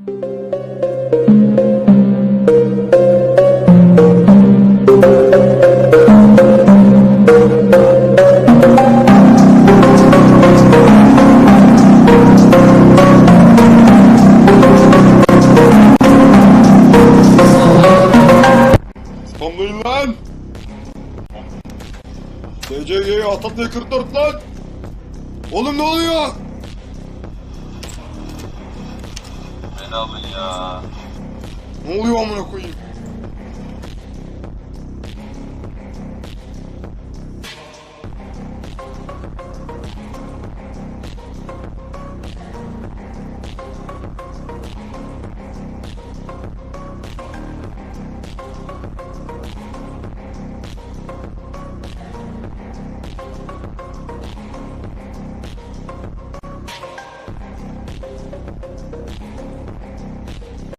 Spamlayın lan! DCG Atatürk 44 lan! Oğlum ne oluyor? Alın ya. Ne oluyor amına koyayım?